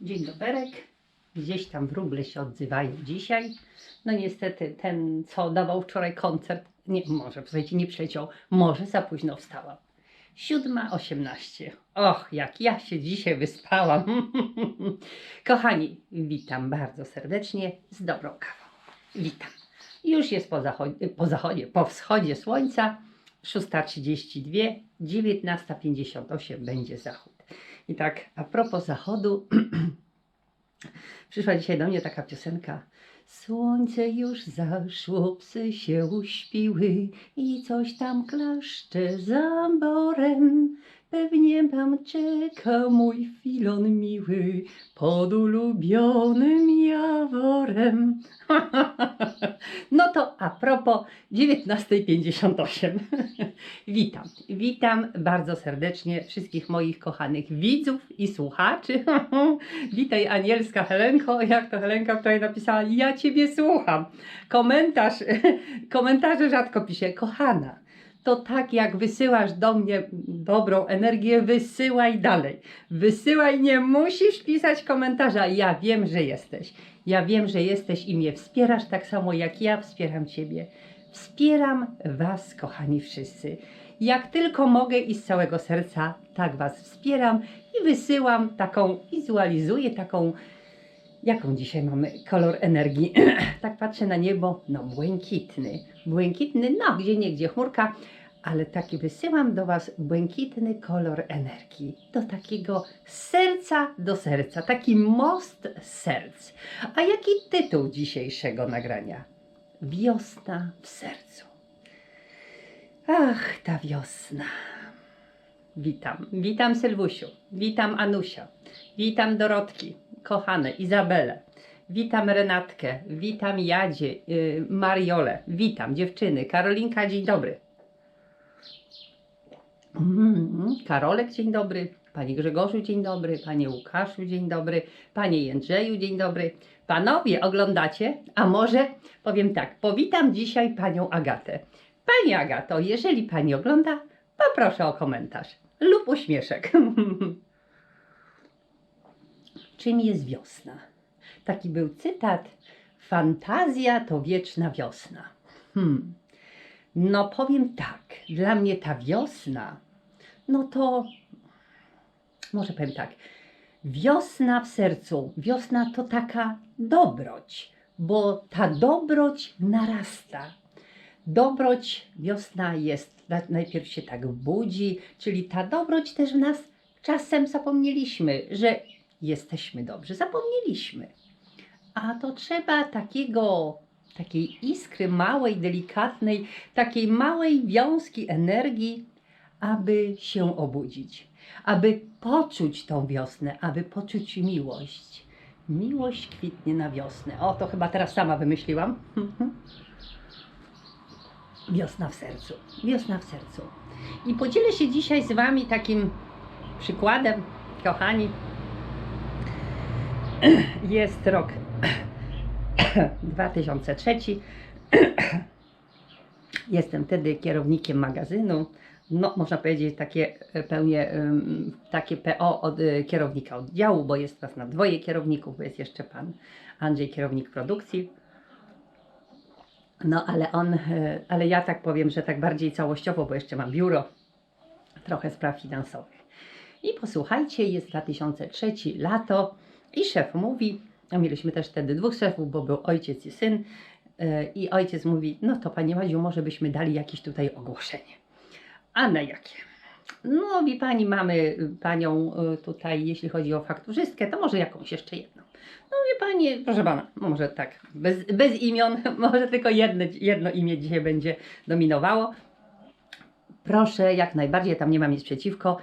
Dzień doberek. Gdzieś tam wróble się odzywają dzisiaj. No niestety ten, co dawał wczoraj koncert, nie, może, słuchajcie, nie przyleciał, może za późno wstałam. Siódma osiemnaście. Och, jak ja się dzisiaj wyspałam. Kochani, witam bardzo serdecznie z dobrą kawą. Witam. Już jest po zachodzie, po, zachodzie, po wschodzie słońca. 6.32, 19.58 będzie zachód. I tak, a propos zachodu, przyszła dzisiaj do mnie taka piosenka. Słońce już zaszło, psy się uśpiły i coś tam klaszcze za borem. Pewnie tam czeka mój filon miły pod ulubionym jaworem. No to a propos 19.58. Witam, witam bardzo serdecznie wszystkich moich kochanych widzów i słuchaczy. Witaj Anielska Helenko, jak to Helenka wczoraj napisała, ja Ciebie słucham. Komentarz, komentarze rzadko piszę, kochana. To tak jak wysyłasz do mnie dobrą energię, wysyłaj dalej. Wysyłaj, nie musisz pisać komentarza. Ja wiem, że jesteś. Ja wiem, że jesteś i mnie wspierasz tak samo jak ja wspieram Ciebie. Wspieram Was, kochani wszyscy. Jak tylko mogę i z całego serca, tak Was wspieram i wysyłam taką, wizualizuję taką, jaką dzisiaj mamy kolor energii. tak patrzę na niebo, no błękitny. Błękitny, no gdzie niegdzie chmurka, ale taki wysyłam do Was błękitny kolor energii. Do takiego serca do serca, taki most serc. A jaki tytuł dzisiejszego nagrania? Wiosna w sercu. Ach, ta wiosna. Witam, witam Sylwusiu, witam Anusia, witam Dorotki, kochane Izabelę, witam Renatkę, witam Jadzie, yy, Mariolę, witam dziewczyny, Karolinka, dzień dobry. Mm, Karolek, dzień dobry. Panie Grzegorzu, dzień dobry. Panie Łukaszu, dzień dobry. Panie Jędrzeju, dzień dobry. Panowie, oglądacie? A może powiem tak, powitam dzisiaj panią Agatę. Pani Agato, jeżeli pani ogląda, poproszę o komentarz lub uśmieszek. Czym jest wiosna? Taki był cytat. Fantazja to wieczna wiosna. Hmm. No powiem tak, dla mnie ta wiosna, no to może powiem tak, wiosna w sercu, wiosna to taka dobroć, bo ta dobroć narasta. Dobroć, wiosna jest, na- najpierw się tak budzi, czyli ta dobroć też w nas czasem zapomnieliśmy, że jesteśmy dobrzy, zapomnieliśmy. A to trzeba takiego, takiej iskry małej, delikatnej, takiej małej wiązki energii, aby się obudzić, aby poczuć tą wiosnę, aby poczuć miłość. Miłość kwitnie na wiosnę. O, to chyba teraz sama wymyśliłam. Wiosna w sercu. Wiosna w sercu. I podzielę się dzisiaj z Wami takim przykładem, kochani. Jest rok 2003. Jestem wtedy kierownikiem magazynu. No, można powiedzieć, takie e, pełnię ym, takie PO od y, kierownika oddziału, bo jest nas na dwoje kierowników, bo jest jeszcze pan Andrzej, kierownik produkcji. No, ale on, e, ale ja tak powiem, że tak bardziej całościowo, bo jeszcze mam biuro, trochę spraw finansowych. I posłuchajcie, jest 2003, lato i szef mówi, a mieliśmy też wtedy dwóch szefów, bo był ojciec i syn, e, i ojciec mówi, no to Panie Madziu, może byśmy dali jakieś tutaj ogłoszenie. A na jakie? No, wie Pani, mamy y, Panią y, tutaj, jeśli chodzi o fakturzystkę, to może jakąś jeszcze jedną. No, wie Pani, proszę Pana, może tak, bez, bez imion, może tylko jedno, jedno imię dzisiaj będzie dominowało. Proszę, jak najbardziej, tam nie mam nic przeciwko.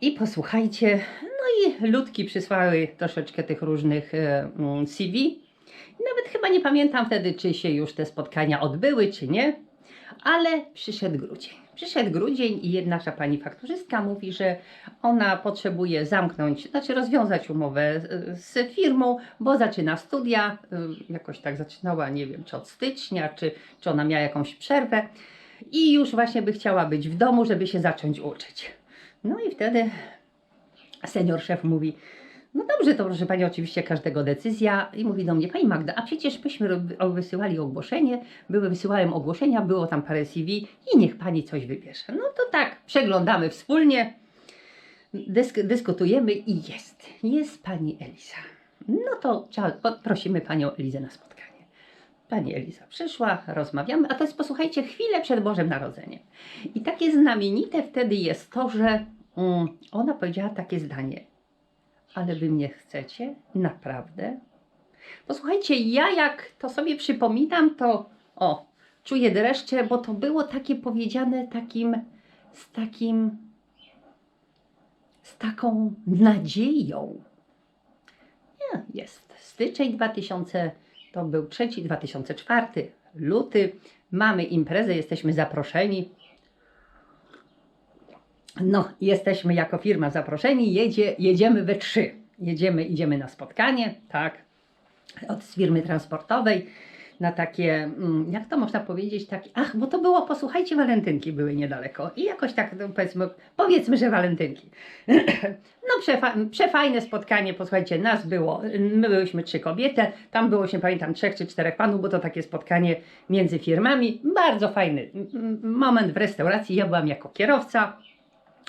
I posłuchajcie, no i ludki przysłały troszeczkę tych różnych e, mm, CV. Nawet chyba nie pamiętam wtedy, czy się już te spotkania odbyły, czy nie, ale przyszedł grudzień. Przyszedł grudzień i jedna pani fakturzystka mówi, że ona potrzebuje zamknąć, znaczy rozwiązać umowę z, z firmą, bo zaczyna studia, y, jakoś tak zaczynała, nie wiem, czy od stycznia, czy, czy ona miała jakąś przerwę i już właśnie by chciała być w domu, żeby się zacząć uczyć. No i wtedy senior szef mówi, No dobrze, to proszę Pani, oczywiście każdego decyzja. I mówi do mnie, Pani Magda, a przecież myśmy wysyłali ogłoszenie, były, wysyłałem ogłoszenia, było tam parę CV i niech Pani coś wybierze. No to tak, przeglądamy wspólnie, dysk, dyskutujemy i jest, jest Pani Eliza. No to prosimy Panią Elizę na spotkanie. Pani Eliza przyszła, rozmawiamy, a to jest, posłuchajcie, chwilę przed Bożym Narodzeniem. I takie znamienite wtedy jest to, że mm, ona powiedziała takie zdanie. Ale wy mnie chcecie? Naprawdę? Posłuchajcie, ja jak to sobie przypominam, to o, czuję dreszcze, bo to było takie powiedziane takim, z takim, z taką nadzieją. Nie, jest styczeń 2000, to był trzeci, 2004, luty, mamy imprezę, jesteśmy zaproszeni. No, jesteśmy jako firma zaproszeni, jedzie, jedziemy we trzy. Jedziemy, idziemy na spotkanie, tak, od firmy transportowej na takie, mm, jak to można powiedzieć, takie, ach, bo to było, posłuchajcie, walentynki były niedaleko i jakoś tak, no, powiedzmy, powiedzmy, że walentynki. No, przefa przefajne spotkanie, posłuchajcie, nas było, my byłyśmy trzy kobiety, tam było się, pamiętam, trzech czy czterech panów, bo to takie spotkanie między firmami, bardzo fajny moment w restauracji, ja byłam jako kierowca,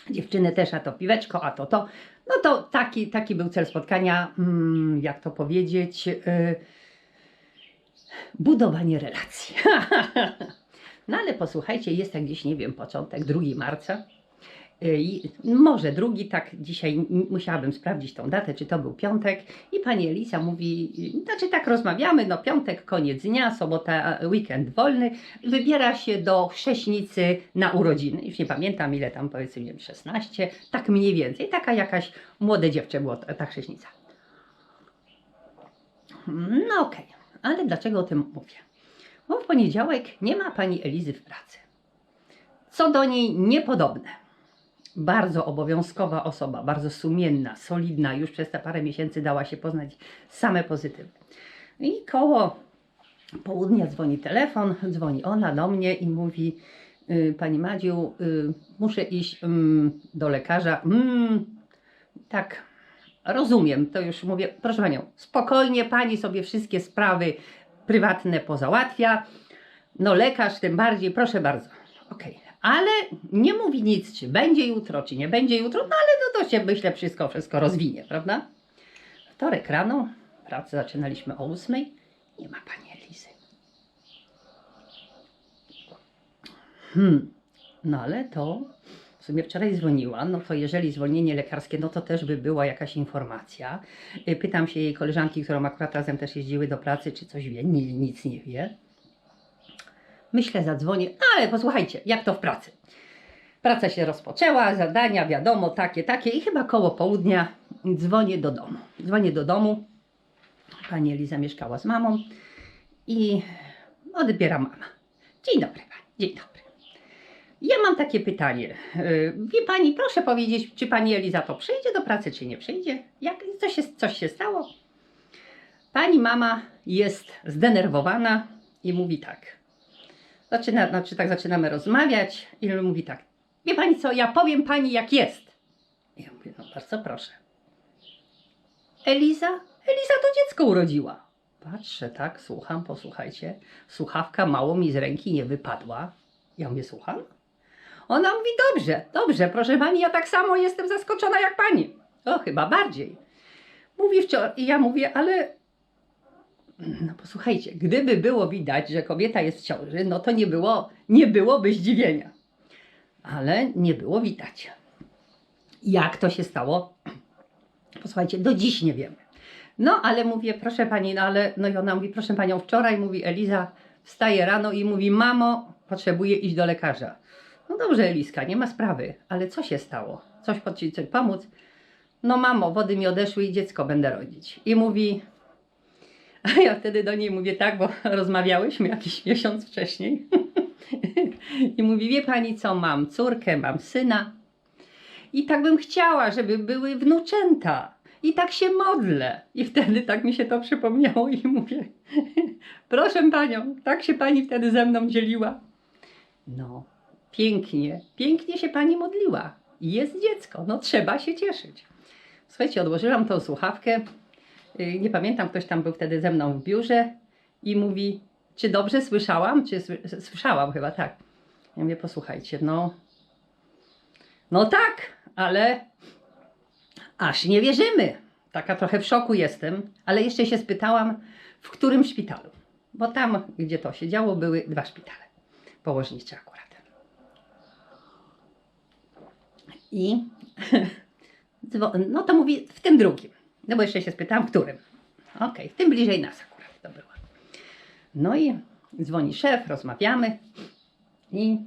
dziewczyny też, a to piweczko, a to to. No to taki, taki był cel spotkania, mm, jak to powiedzieć, yy, budowanie relacji. no ale posłuchajcie, jest tak gdzieś, nie wiem, początek, 2 marca. I może drugi, tak dzisiaj musiałabym sprawdzić tą datę, czy to był piątek. I pani Elisa mówi, znaczy tak rozmawiamy, no piątek, koniec dnia, sobota, weekend wolny, wybiera się do Chrześnicy na urodziny. Już nie pamiętam ile tam, powiedzmy, nie wiem, 16, tak mniej więcej. Taka jakaś młode dziewczę była ta, Chrześnica. No okej, ale dlaczego o tym mówię? Bo w poniedziałek nie ma pani Elizy w pracy. Co do niej niepodobne. Bardzo obowiązkowa osoba, bardzo sumienna, solidna, już przez te parę miesięcy dała się poznać same pozytywy. I koło południa dzwoni telefon, dzwoni ona do mnie i mówi: y, Pani Madziu, y, muszę iść mm, do lekarza. Mm, tak, rozumiem, to już mówię, proszę Panią, spokojnie Pani sobie wszystkie sprawy prywatne pozałatwia. No, lekarz tym bardziej, proszę bardzo. Okej, ale nie mówi nic, czy będzie jutro, czy nie będzie jutro, no ale no to się myślę wszystko, wszystko rozwinie, prawda? Wtorek rano, pracę zaczynaliśmy o ósmej, nie ma Pani Elizy. Hmm, no ale to w sumie wczoraj dzwoniła, no to jeżeli zwolnienie lekarskie, no to też by była jakaś informacja. Y, Pytam się jej koleżanki, którą akurat razem też jeździły do pracy, czy coś wie, nie, nic nie wie. Myślę, zadzwonię, ale posłuchajcie, jak to w pracy. Praca się rozpoczęła, zadania wiadomo, takie, takie i chyba koło południa dzwonię do domu. Dzwonię do domu, pani Eliza mieszkała z mamą i odbiera mama. Dzień dobry pani, dzień dobry. Ja mam takie pytanie. Yy, Wie pani, proszę powiedzieć, czy pani Eliza to przyjdzie do pracy, czy nie przyjdzie? Jak, coś, się, coś się stało? Pani mama jest zdenerwowana i mówi tak. Zaczyna, znaczy tak zaczynamy rozmawiać i mówi tak. Wie pani co, ja powiem pani jak jest. I ja mówię, no bardzo proszę. Eliza? Eliza to dziecko urodziła. Patrzę, tak, słucham, posłuchajcie. Słuchawka mało mi z ręki nie wypadła. Ja mówię, słucham? Ona mówi, dobrze, dobrze, proszę pani, ja tak samo jestem zaskoczona jak pani. O, chyba bardziej. Mówi i ja mówię, ale no posłuchajcie, gdyby było widać, że kobieta jest w ciąży, no to nie, było, nie byłoby zdziwienia. Ale nie było widać. Jak to się stało? Posłuchajcie, do dziś nie wiemy. No, ale mówię, proszę pani, no ale, no i ona mówi, proszę panią, wczoraj mówi Eliza, wstaje rano i mówi, mamo, potrzebuję iść do lekarza. No dobrze, Eliska, nie ma sprawy, ale co się stało? Coś coś pomóc? No mamo, wody mi odeszły i dziecko będę rodzić. I mówi, a ja wtedy do niej mówię tak, bo rozmawiałyśmy jakiś miesiąc wcześniej. I mówi, wie pani co, mam córkę, mam syna. I tak bym chciała, żeby były wnuczęta. I tak się modlę. I wtedy tak mi się to przypomniało i mówię, proszę panią, tak się pani wtedy ze mną dzieliła. No, pięknie, pięknie się pani modliła. Jest dziecko, no trzeba się cieszyć. Słuchajcie, odłożyłam tą słuchawkę. Y, Nie pamiętam, ktoś tam był wtedy ze mną w biurze i mówi, czy dobrze słyszałam? Czy sły- słyszałam chyba, tak. Ja mówię, posłuchajcie, no, no tak, ale aż nie wierzymy. Taka trochę w szoku jestem, ale jeszcze się spytałam, w którym szpitalu. Bo tam, gdzie to się działo, były dwa szpitale położnicze akurat. I no to mówi w tym drugim. No bo jeszcze się spytałam, którym. Okej, w tym bliżej nas akurat to było. No i dzwoni szef, rozmawiamy i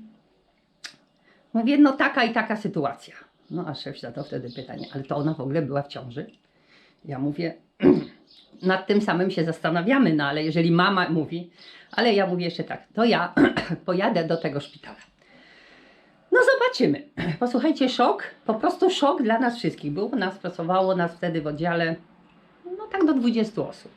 mówię, no taka i taka sytuacja. No a szef zadał wtedy pytanie, ale to ona w ogóle była w ciąży? Ja mówię, nad tym samym się zastanawiamy, no ale jeżeli mama mówi, ale ja mówię jeszcze tak, to ja pojadę do tego szpitala. No zobaczymy. Posłuchajcie, szok, po prostu szok dla nas wszystkich. Było nas, pracowało nas wtedy w oddziale, no tak do 20 osób.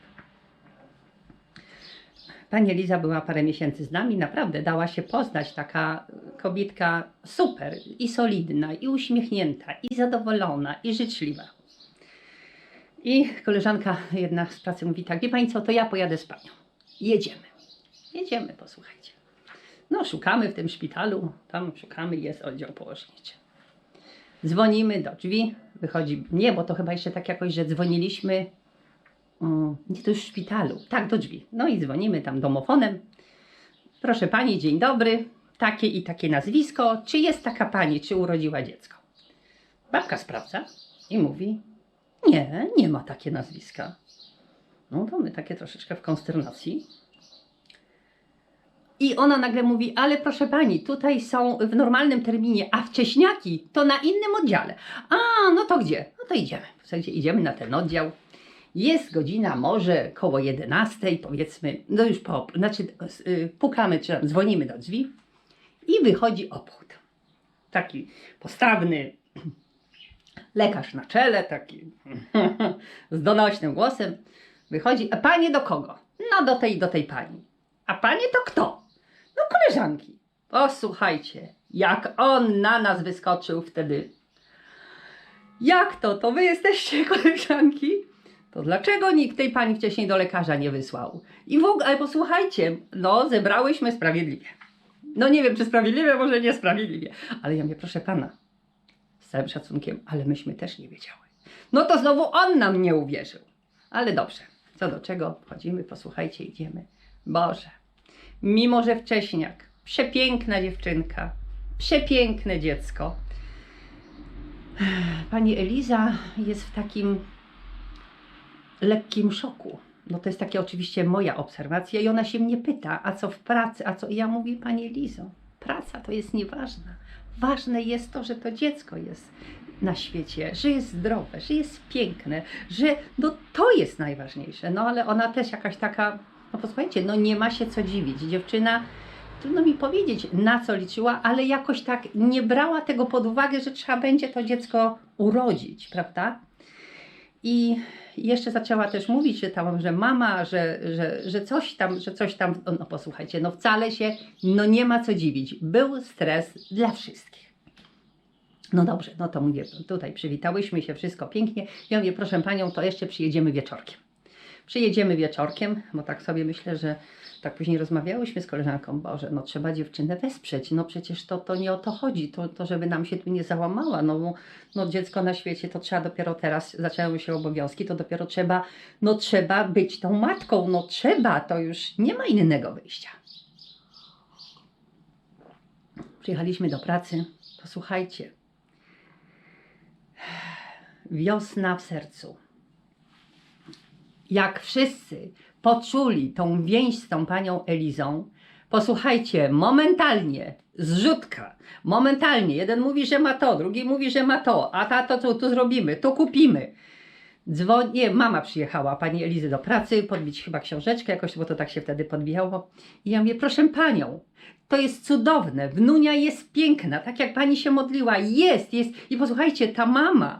Pani Eliza była parę miesięcy z nami, naprawdę dała się poznać, taka kobietka super i solidna, i uśmiechnięta, i zadowolona, i życzliwa. I koleżanka jedna z pracy mówi tak, wie Pani co, to ja pojadę z Panią. Jedziemy. Jedziemy, posłuchajcie. No, szukamy w tym szpitalu, tam szukamy, jest oddział położniczy. Dzwonimy do drzwi, wychodzi, nie, bo to chyba jeszcze tak jakoś, że dzwoniliśmy, mm, nie, to już w szpitalu, tak, do drzwi. No i dzwonimy tam domofonem. Proszę Pani, dzień dobry, takie i takie nazwisko, czy jest taka Pani, czy urodziła dziecko? Babka sprawdza i mówi, nie, nie ma takie nazwiska. No to my takie troszeczkę w konsternacji. I ona nagle mówi, ale proszę pani, tutaj są w normalnym terminie, a wcześniaki to na innym oddziale. A, no to gdzie? No to idziemy. Słuchajcie, idziemy na ten oddział. Jest godzina może koło 11, powiedzmy, no już po, znaczy y, pukamy, czy tam dzwonimy do drzwi i wychodzi obchód. Taki postawny lekarz na czele, taki z donośnym głosem. Wychodzi, a panie do kogo? No do tej, do tej pani. A panie to kto? No koleżanki. Posłuchajcie, jak on na nas wyskoczył wtedy. Jak to? To wy jesteście koleżanki? To dlaczego nikt tej pani wcześniej do lekarza nie wysłał? I w ogóle, ale posłuchajcie, no zebrałyśmy sprawiedliwie. No nie wiem, czy sprawiedliwie, może niesprawiedliwie. Ale ja mówię, proszę pana, z całym szacunkiem, ale myśmy też nie wiedziały. No to znowu on nam nie uwierzył. Ale dobrze, co do czego, wchodzimy, posłuchajcie, idziemy. Boże, mimo że wcześniak, przepiękna dziewczynka, przepiękne dziecko. Pani Eliza jest w takim lekkim szoku. No to jest takie oczywiście moja obserwacja i ona się mnie pyta, a co w pracy, a co? I ja mówię, Pani Elizo, praca to jest nieważna. Ważne jest to, że to dziecko jest na świecie, że jest zdrowe, że jest piękne, że no to jest najważniejsze. No ale ona też jakaś taka, no posłuchajcie, no nie ma się co dziwić. Dziewczyna, trudno mi powiedzieć na co liczyła, ale jakoś tak nie brała tego pod uwagę, że trzeba będzie to dziecko urodzić, prawda? I jeszcze zaczęła też mówić, że tam, że mama, że, że, że coś tam, że coś tam, no posłuchajcie, no wcale się, no nie ma co dziwić. Był stres dla wszystkich. No dobrze, no to mówię, tutaj przywitałyśmy się, wszystko pięknie. Ja mówię, proszę panią, to jeszcze przyjedziemy wieczorkiem. Przyjedziemy wieczorkiem, bo tak sobie myślę, że tak później rozmawiałyśmy z koleżanką, Boże, no trzeba dziewczynę wesprzeć, no przecież to, to nie o to chodzi, to, to żeby nam się tu nie załamała, no, no dziecko na świecie to trzeba dopiero teraz, zaczęły się obowiązki, to dopiero trzeba, no trzeba być tą matką, no trzeba, to już nie ma innego wyjścia. Przyjechaliśmy do pracy, posłuchajcie, wiosna w sercu. Jak wszyscy poczuli tą więź z tą panią Elizą, posłuchajcie, momentalnie, zrzutka, momentalnie, jeden mówi, że ma to, drugi mówi, że ma to, a ta to co tu zrobimy, to kupimy. Dzwonię, mama przyjechała, pani Elizy do pracy, podbić chyba książeczkę jakoś, bo to tak się wtedy podbijało. I ja mówię, proszę panią, to jest cudowne, wnunia jest piękna, tak jak pani się modliła, jest, jest. I posłuchajcie, ta mama,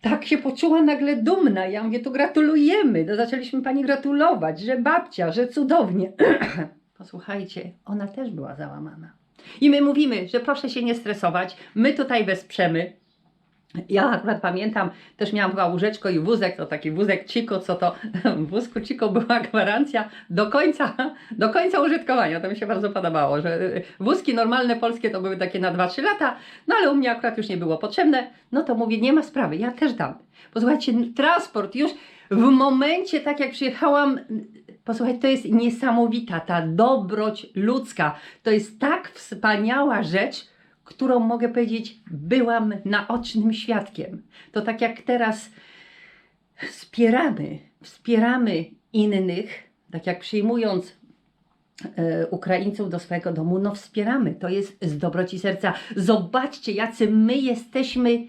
tak się poczuła nagle dumna. Ja mówię, to gratulujemy. No, zaczęliśmy pani gratulować, że babcia, że cudownie. Posłuchajcie, ona też była załamana. I my mówimy, że proszę się nie stresować, my tutaj wesprzemy. Ja akurat pamiętam, też miałam chyba łóżeczko i wózek, to taki wózek Chico, co to w wózku Chico była gwarancja do końca, do końca użytkowania. To mi się bardzo podobało, że y, wózki normalne polskie to były takie na 2-3 lata, no ale u mnie akurat już nie było potrzebne, no to mówię, nie ma sprawy, ja też dam. Posłuchajcie, transport już w momencie, tak jak przyjechałam, posłuchajcie, to jest niesamowita ta dobroć ludzka. To jest tak wspaniała rzecz, którą mogę powiedzieć, byłam naocznym świadkiem. To tak jak teraz wspieramy, wspieramy innych, tak jak przyjmując e, Ukraińców do swojego domu, no wspieramy. To jest z dobroci serca. Zobaczcie, jacy my jesteśmy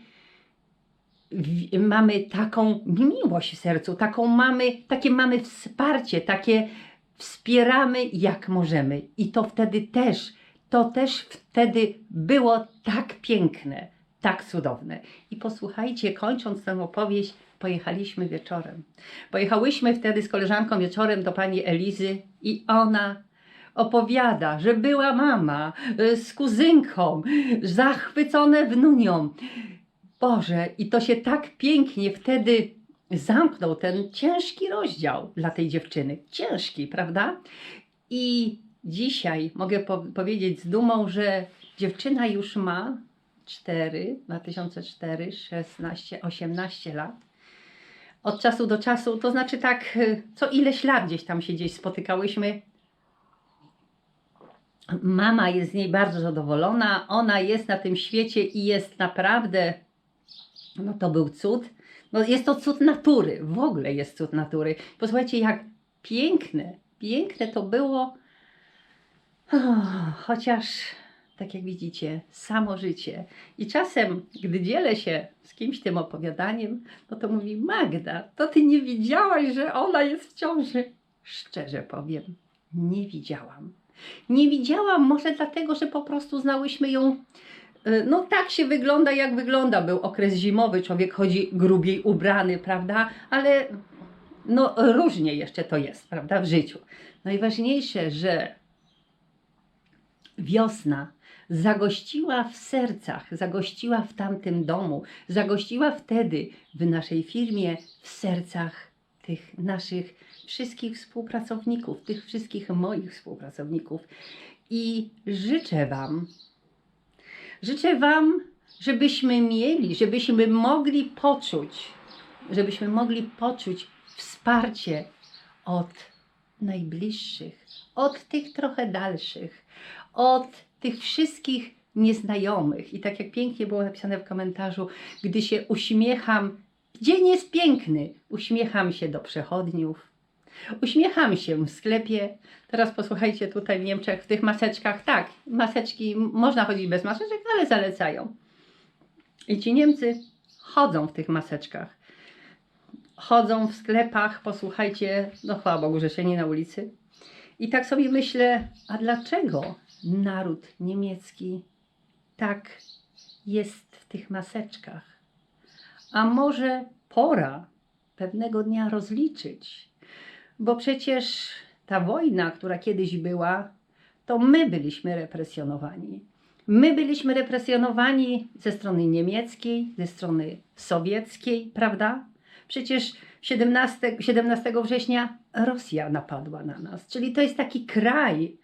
mamy taką miłość w sercu, taką mamy, takie mamy wsparcie, takie wspieramy jak możemy. I to wtedy też, to też wtedy było tak piękne, tak cudowne. I posłuchajcie, kończąc tę opowieść, pojechaliśmy wieczorem. Pojechałyśmy wtedy z koleżanką wieczorem do pani Elizy i ona opowiada, że była mama y, z kuzynką, zachwycone wnunią. Boże, i to się tak pięknie wtedy zamknął ten ciężki rozdział dla tej dziewczyny. Ciężki, prawda? I dzisiaj mogę po powiedzieć z dumą, że dziewczyna już ma 4, 2004, 16, 18 lat. Od czasu do czasu, to znaczy tak, y, co ileś lat gdzieś tam się gdzieś spotykałyśmy. Mama jest z niej bardzo zadowolona, ona jest na tym świecie i jest naprawdę no to był cud. No jest to cud natury, w ogóle jest cud natury. Posłuchajcie, jak piękne, piękne to było. Chociaż, tak jak widzicie, samo życie. I czasem, gdy dzielę się z kimś tym opowiadaniem, no to mówi Magda, to ty nie widziałaś, że ona jest w ciąży. Szczerze powiem, nie widziałam. Nie widziałam, może dlatego, że po prostu znałyśmy ją Y, no tak się wygląda, jak wygląda. Był okres zimowy, człowiek chodzi grubiej ubrany, prawda? Ale no różnie jeszcze to jest, prawda, w życiu. Najważniejsze, że wiosna zagościła w sercach, zagościła w tamtym domu, zagościła wtedy w naszej firmie, w sercach tych naszych wszystkich współpracowników, tych wszystkich moich współpracowników. I życzę Wam, Życzę Wam, żebyśmy mieli, żebyśmy mogli poczuć, żebyśmy mogli poczuć wsparcie od najbliższych, od tych trochę dalszych, od tych wszystkich nieznajomych. I tak jak pięknie było napisane w komentarzu, gdy się uśmiecham, dzień jest piękny, uśmiecham się do przechodniów, Uśmiecham się w sklepie. Teraz posłuchajcie tutaj w Niemczech w tych maseczkach. Tak, maseczki można chodzić bez maseczek, ale zalecają. I ci Niemcy chodzą w tych maseczkach. Chodzą w sklepach, posłuchajcie, no chwała Bogu, że się nie na ulicy. I tak sobie myślę, a dlaczego naród niemiecki tak jest w tych maseczkach? A może pora pewnego dnia rozliczyć? Bo przecież ta wojna, która kiedyś była, to my byliśmy represjonowani. My byliśmy represjonowani ze strony niemieckiej, ze strony sowieckiej, prawda? Przecież 17, 17 września Rosja napadła na nas. Czyli to jest taki kraj,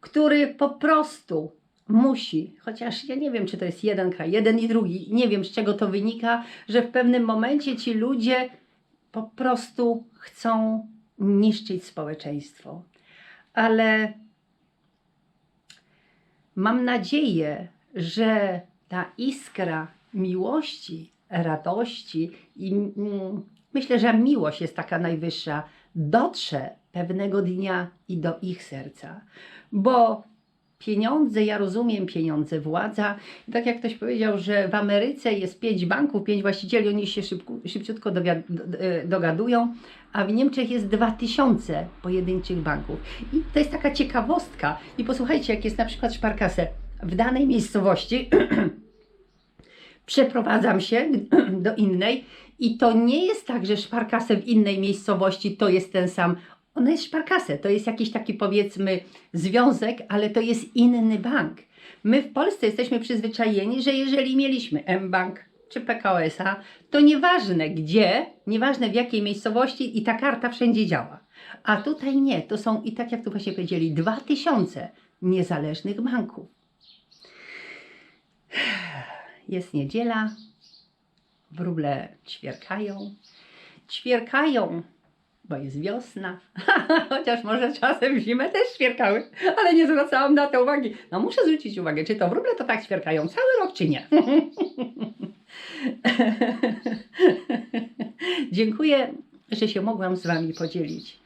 który po prostu musi, chociaż ja nie wiem, czy to jest jeden kraj, jeden i drugi, nie wiem z czego to wynika, że w pewnym momencie ci ludzie po prostu chcą niszczyć społeczeństwo. Ale mam nadzieję, że ta iskra miłości, radości i mm, myślę, że miłość jest taka najwyższa, dotrze pewnego dnia i do ich serca. Bo pieniądze, ja rozumiem pieniądze, władza. Tak jak ktoś powiedział, że w Ameryce jest pięć banków, pięć właścicieli, oni się szybko, szybciutko e, dogadują, a w Niemczech jest dwa tysiące pojedynczych banków. I to jest taka ciekawostka. I posłuchajcie, jak jest na przykład szparkasę w danej miejscowości, przeprowadzam się do innej i to nie jest tak, że szparkasę w innej miejscowości to jest ten sam. Ona jest szparkasę, to jest jakiś taki powiedzmy związek, ale to jest inny bank. My w Polsce jesteśmy przyzwyczajeni, że jeżeli mieliśmy M-Bank, czy PKS-a, to nieważne gdzie, nieważne w jakiej miejscowości i ta karta wszędzie działa. A tutaj nie, to są i tak jak tu właśnie powiedzieli, dwa tysiące niezależnych banków. Jest niedziela, wróble ćwierkają. Ćwierkają, bo jest wiosna. Chociaż może czasem w zimę też ćwierkały, ale nie zwracałam na to uwagi. No muszę zwrócić uwagę, czy to wróble to tak ćwierkają cały rok, czy nie. Dziękuję, że się mogłam z Wami podzielić.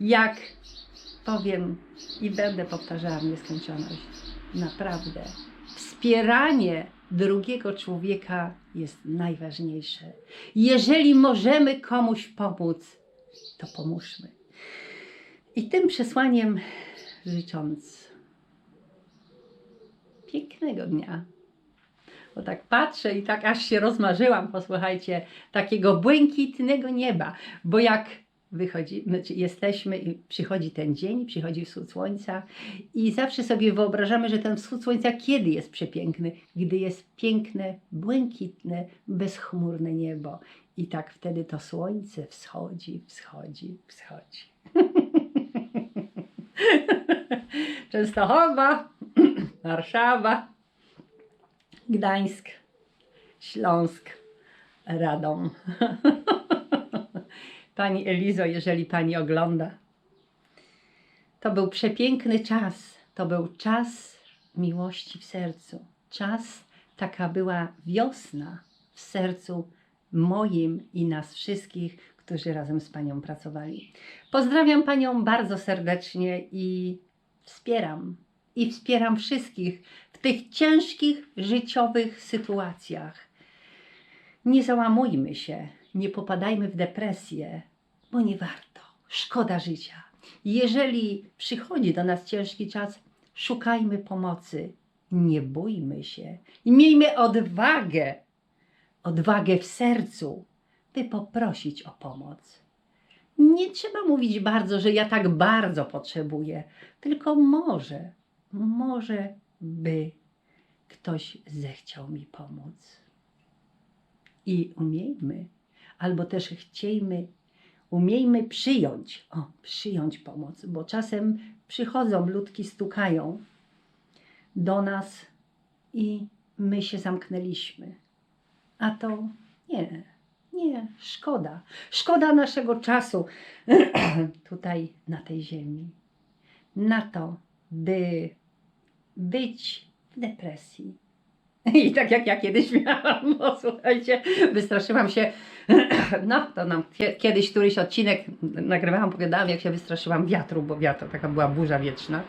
Jak powiem i będę powtarzała nieskończoność, naprawdę wspieranie drugiego człowieka jest najważniejsze. Jeżeli możemy komuś pomóc, to pomóżmy. I tym przesłaniem życząc pięknego dnia. Bo tak patrzę i tak aż się rozmarzyłam, posłuchajcie, takiego błękitnego nieba. Bo jak wychodzi, znaczy jesteśmy i przychodzi ten dzień, przychodzi wschód słońca i zawsze sobie wyobrażamy, że ten wschód słońca kiedy jest przepiękny? Gdy jest piękne, błękitne, bezchmurne niebo. I tak wtedy to słońce wschodzi, wschodzi, wschodzi. Częstochowa, Warszawa, Gdańsk, Śląsk, Radom. Pani Elizo, jeżeli Pani ogląda, to był przepiękny czas. To był czas miłości w sercu. Czas, taka była wiosna w sercu moim i nas wszystkich, którzy razem z Panią pracowali. Pozdrawiam Panią bardzo serdecznie i wspieram. I wspieram wszystkich w tych ciężkich życiowych sytuacjach. Nie załamujmy się, nie popadajmy w depresję, bo nie warto. Szkoda życia. Jeżeli przychodzi do nas ciężki czas, szukajmy pomocy. Nie bójmy się i miejmy odwagę, odwagę w sercu, by poprosić o pomoc. Nie trzeba mówić bardzo, że ja tak bardzo potrzebuję, tylko może, może by ktoś zechciał mi pomóc. I umiejmy, albo też chciejmy, umiejmy przyjąć, o, przyjąć pomoc, bo czasem przychodzą ludki, stukają do nas i my się zamknęliśmy. A to nie, nie, szkoda. Szkoda naszego czasu tutaj na tej ziemi. Na to, by być w depresji. I tak jak ja kiedyś miałam, bo słuchajcie, wystraszyłam się. No, to nam kie- kiedyś któryś odcinek nagrywałam, opowiadałam, jak się wystraszyłam wiatru, bo wiatr, taka była burza wietrzna.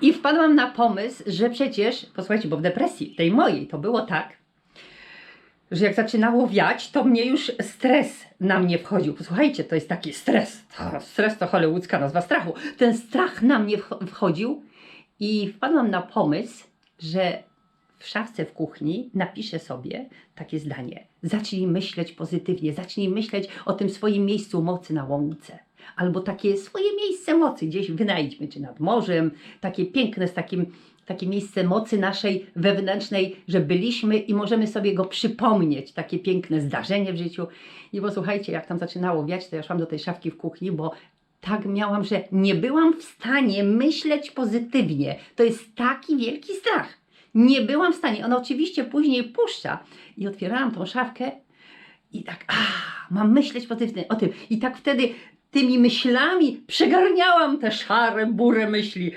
I wpadłam na pomysł, że przecież, posłuchajcie, bo w depresji tej mojej to było tak, że jak zaczynało wiać, to mnie już stres na mnie wchodził. Posłuchajcie, to jest taki stres. To, stres to hollywoodzka nazwa strachu. Ten strach na mnie wch- wchodził i wpadłam na pomysł, że w szafce w kuchni napiszę sobie takie zdanie. Zacznij myśleć pozytywnie, zacznij myśleć o tym swoim miejscu mocy na łące. Albo takie swoje miejsce mocy gdzieś wynajdźmy, czy nad morzem, takie piękne, z takim, takie miejsce mocy naszej wewnętrznej, że byliśmy i możemy sobie go przypomnieć, takie piękne zdarzenie w życiu. I posłuchajcie, jak tam zaczynało wiać, to ja szłam do tej szafki w kuchni, bo tak miałam, że nie byłam w stanie myśleć pozytywnie. To jest taki wielki strach. Nie byłam w stanie. Ona oczywiście później puszcza. I otwierałam tą szafkę i tak, a, mam myśleć pozytywnie o tym. I tak wtedy tymi myślami przegarniałam te szare, burę myśli.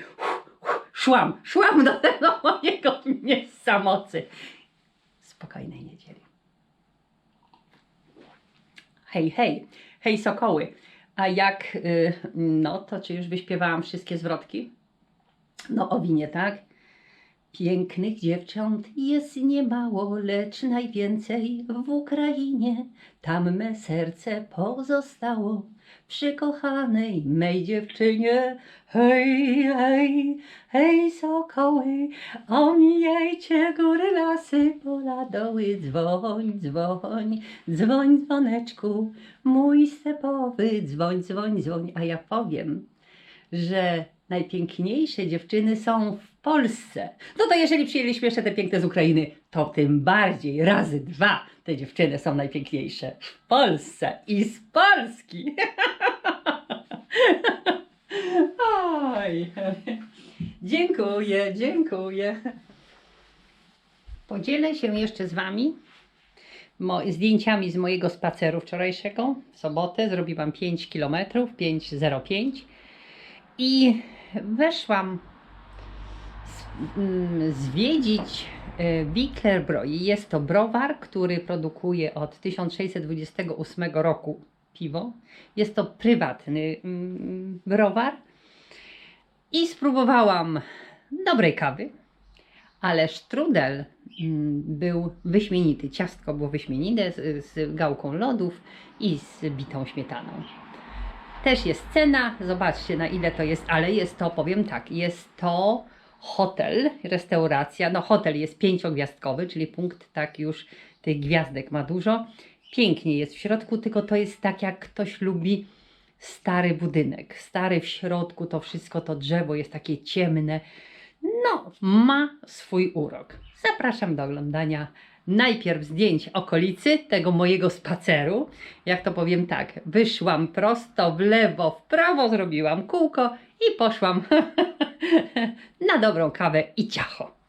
Szłam, szłam do tego mojego miejsca mocy. Spokojnej niedzieli. Hej, hej, hej sokoły. A jak, y, no to czy już wyśpiewałam wszystkie zwrotki? No o winie, tak? Pięknych dziewcząt jest niemało, lecz najwięcej w Ukrainie. Tam me serce pozostało przy kochanej mej dziewczynie. Hej, hej, hej sokoły, omijajcie góry, lasy, pola, doły, dzwoń, dzwoń, dzwoń dzwoneczku, mój stepowy, dzwoń, dzwoń, dzwoń. A ja powiem, że najpiękniejsze dziewczyny są w Polsce. No to jeżeli przyjęliśmy jeszcze te piękne z Ukrainy, to tym bardziej razy dwa te dziewczyny są najpiękniejsze w Polsce i z Polski. Oj. Dziękuję, dziękuję. Podzielę się jeszcze z Wami zdjęciami z mojego spaceru wczorajszego. W sobotę zrobiłam 5 km, 5,05 i weszłam mm, zwiedzić e, Wicklerbroy. Jest to browar, który produkuje od 1628 roku piwo. Jest to prywatny mm, browar i spróbowałam dobrej kawy, ale strudel mm, był wyśmienity. Ciastko było wyśmienite z gałką lodów i z bitą śmietaną. Też jest cena, zobaczcie na ile to jest, ale jest to, powiem tak, jest to hotel, restauracja. No hotel jest pięciogwiazdkowy, czyli punkt tak już tych gwiazdek ma dużo. Pięknie jest w środku, tylko to jest tak jak ktoś lubi stary budynek. Stary w środku, to wszystko, to drzewo jest takie ciemne. No, ma swój urok. Zapraszam do oglądania najpierw zdjęć okolicy tego mojego spaceru. Jak to powiem tak, wyszłam prosto w lewo, w prawo, zrobiłam kółko i poszłam na dobrą kawę i ciacho.